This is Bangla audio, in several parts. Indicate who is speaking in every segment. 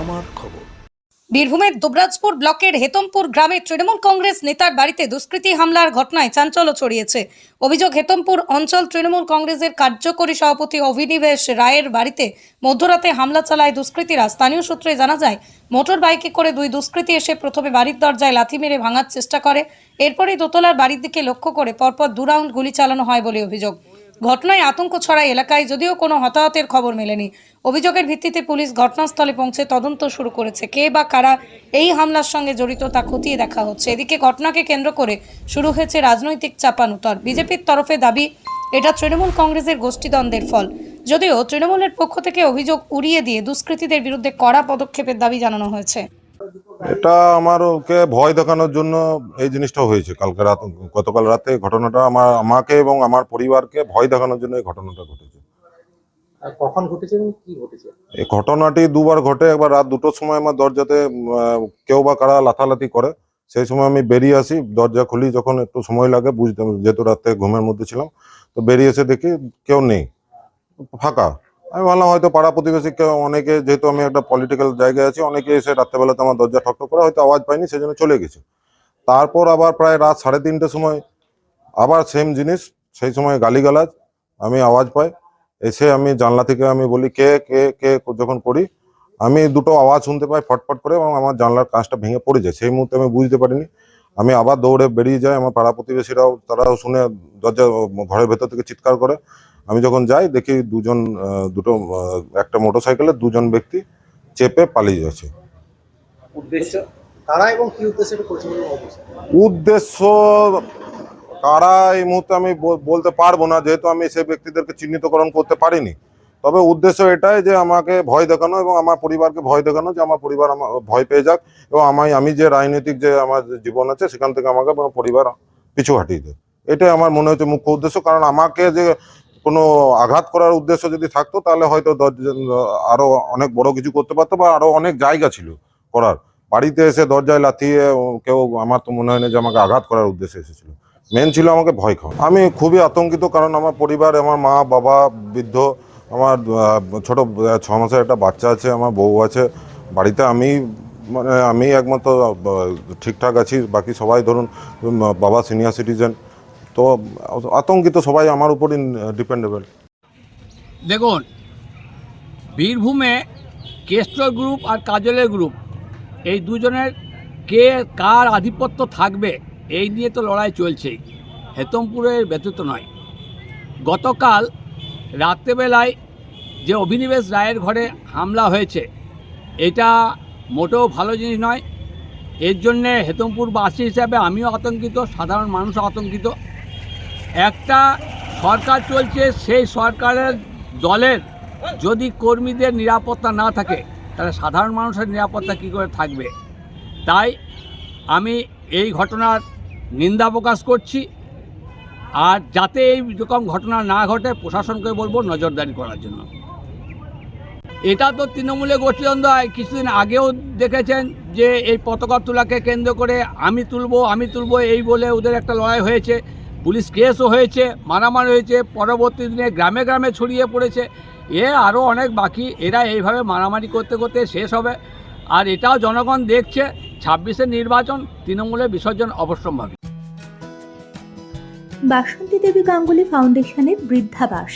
Speaker 1: আমার খবর।
Speaker 2: বীরভূমের দুবরাজপুর ব্লকের হেতমপুর গ্রামে তৃণমূল কংগ্রেস নেতার বাড়িতে দুষ্কৃতী হামলার ঘটনায় চাঞ্চল্য ছড়িয়েছে। অভিযোগ, হেতমপুর অঞ্চল তৃণমূল কংগ্রেসের কার্যকরী সভাপতি অভিনিবেশ রায়ের বাড়িতে মধ্যরাতে হামলা চালায় দুষ্কৃতীরা। স্থানীয় সূত্রে জানা যায়, মোটর বাইকে করে দুই দুষ্কৃতী এসে প্রথমে বাড়ির দরজায় লাথি মেরে ভাঙার চেষ্টা করে, এরপরেই দোতলার বাড়ির দিকে লক্ষ্য করে পরপর দু রাউন্ড গুলি চালানো হয় বলে অভিযোগ। ঘটনায় আতঙ্ক ছড়ায় এলাকায়, যদিও কোনো হতাহতের খবর মেলেনি। অভিযোগের ভিত্তিতে পুলিশ ঘটনাস্থলে পৌঁছে তদন্ত শুরু করেছে। কে বা কারা এই হামলার সঙ্গে জড়িত তা খতিয়ে দেখা হচ্ছে। এদিকে ঘটনাকে কেন্দ্র করে শুরু হয়েছে রাজনৈতিক চাপানুতর। বিজেপির তরফে দাবি, এটা তৃণমূল কংগ্রেসের গোষ্ঠীদ্বন্দ্বের ফল। যদিও তৃণমূলের পক্ষ থেকে অভিযোগ উড়িয়ে দিয়ে দুষ্কৃতীদের বিরুদ্ধে কড়া পদক্ষেপের দাবি জানানো হয়েছে।
Speaker 3: এটা আমার ওকে ভয় দেখানোর জন্য এই জিনিসটা হয়েছে। কালকে রাত গতকাল রাতে ঘটনাটা আমার আমাকে এবং আমার পরিবারকে ভয় দেখানোর জন্য এই ঘটনাটা ঘটেছে।
Speaker 4: কখন ঘটেছে কি ঘটেছে?
Speaker 3: এই ঘটনাটি দুবার ঘটে একবার রাত দুটোর সময় আমার দরজাতে কেউ বা কারা লাথালাথি করে সেই সময় আমি বেরিয়ে আসি দরজা খুলি যখন একটু সময় লাগে বুঝতে যেহেতু রাতে ঘুমের মধ্যে ছিলাম তো বেরিয়ে এসে দেখি কেউ নেই ফাঁকা। আমি ভাবলাম হয়তো পাড়া প্রতিবেশী অনেকে যেহেতু আমি একটা পলিটিক্যাল জায়গায় আছি, অনেকে এসে রাত্রেবেলাতে আমার দরজা ঠকঠক করে হয়তো আওয়াজ পাইনি সেজন্য চলে গেছে। তারপর আবার প্রায় রাত সাড়ে তিনটের সময় আবার সেম জিনিস, সেই সময় গালিগালাজ, আমি আওয়াজ পাই। এসে আমি জানলা থেকে আমি বলি, কে কে কে, যখন করি? আমি দুটো আওয়াজ শুনতে পাই ফটফট করে এবং আমার জানলার কাঁচটা ভেঙে পড়ে যায়। সেই মুহূর্তে আমি বুঝতে পারিনি। আমি আবার দৌড়ে বেরিয়ে যাই, আমার পাড়া প্রতিবেশীরাও, তারাও শুনে দরজা ঘরের ভেতর থেকে চিৎকার করে। আমি যখন যাই দেখি দুজন দুটো একটা মোটরসাইকেলে দুজন ব্যক্তি চেপে পালিয়ে যাচ্ছে।
Speaker 4: উদ্দেশ্য? কারা এবং কি উদ্দেশ্যে এটা করেছে বলে হচ্ছে?
Speaker 3: উদ্দেশ্য কারা এই মুহূর্তে আমি বলতে পারব না যেহেতু আমি সেই ব্যক্তিদেরকে চিহ্নিতকরণ করতে পারিনি। তবে উদ্দেশ্য এটাই যে আমাকে ভয় দেখানো এবং আমার পরিবারকে ভয় দেখানো যে আমার পরিবার আমার ভয় পেয়ে যাক এবং আমায় আমি যে রাজনৈতিক যে আমার জীবন আছে সেখান থেকে আমাকে আমার পরিবার পিছু হাঁটিয়ে দেয় এটাই আমার মনে হচ্ছে মুখ্য উদ্দেশ্য। কারণ আমাকে যে কোনো আঘাত করার উদ্দেশ্য যদি থাকতো, তাহলে হয়তো দরজা- আরও অনেক বড় কিছু করতে পারতো বা আরও অনেক জায়গা ছিল করার। বাড়িতে এসে দরজায় লাথিয়ে কেউ, আমার তো মনে হয় না যে আমাকে আঘাত করার উদ্দেশ্যে এসেছিল। মেন ছিল আমাকে ভয় খাওয়া। আমি খুবই আতঙ্কিত কারণ আমার পরিবার, আমার মা, বাবা, বৃদ্ধ, আমার ছোট ছ মাসের একটা বাচ্চা আছে, আমার বউ আছে। বাড়িতে আমি মানে আমি একমাত্র ঠিকঠাক আছি। বাকি সবাই ধরুন বাবা সিনিয়র সিটিজেন তো আতঙ্কিত সবাই আমার উপরই ডিপেন্ডেবল
Speaker 5: দেখুন, বীরভূমে কেষ্টর গ্রুপ আর কাজলের গ্রুপ এই দুজনের কে কার আধিপত্য থাকবে, এই নিয়ে তো লড়াই চলছেই। হেতমপুরের ব্যতীত নয়। গতকাল রাত্রেবেলায় যে অভিনিবেশ রায়ের ঘরে হামলা হয়েছে, এটা মোটেও ভালো জিনিস নয়। এর জন্যে হেতমপুরবাসী হিসাবে আমিও আতঙ্কিত, সাধারণ মানুষও আতঙ্কিত। একটা সরকার চলছে, সেই সরকারের দলের যদি কর্মীদের নিরাপত্তা না থাকে, তাহলে সাধারণ মানুষের নিরাপত্তা কী করে থাকবে? তাই আমি এই ঘটনার নিন্দা প্রকাশ করছি। আর যাতে এই রকম ঘটনা না ঘটে, প্রশাসনকে বলব নজরদারি করার জন্য। এটা তো তৃণমূলে গোষ্ঠীদ্বন্দ্ব হয় কিছুদিন আগেও দেখেছেন যে এই পতাকা তোলাকে কেন্দ্র করে আমি তুলবো আমি তুলবো, এই বলে ওদের একটা লড়াই হয়েছে। পুলিশ কেসও হয়েছে, মারামারি হয়েছে, পরবর্তী দিনে গ্রামে গ্রামে ছড়িয়ে পড়েছে। এ আরও অনেক বাকি, এরা এইভাবে মারামারি করতে করতে শেষ হবে। আর এটাও জনগণ দেখছে ছাব্বিশের নির্বাচন তৃণমূলের বিসর্জন অবশ্যম্ভাবী।
Speaker 6: বাসন্তী দেবী গাঙ্গুলি ফাউন্ডেশনের বৃদ্ধাবাস।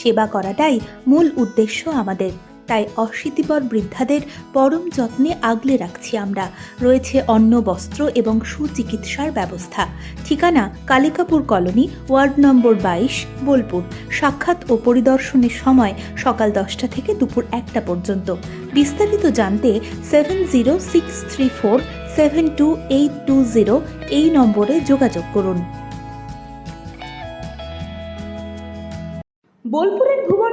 Speaker 6: সেবা করাটাই মূল উদ্দেশ্য আমাদের। তাই অশীতিপর বৃদ্ধাদের পরম যত্নে আগলে রাখছি আমরা। রয়েছে অন্ন, বস্ত্র এবং সুচিকিৎসার ব্যবস্থা। ঠিকানা কালিকাপুর কলোনি, ওয়ার্ড নম্বর বাইশ, বোলপুর। সাক্ষাৎ ও পরিদর্শনের সময় সকাল দশটা থেকে দুপুর একটা পর্যন্ত। বিস্তারিত জানতে seven zero six three four seven two eight two zero এই নম্বরে যোগাযোগ করুন। বোলপুরের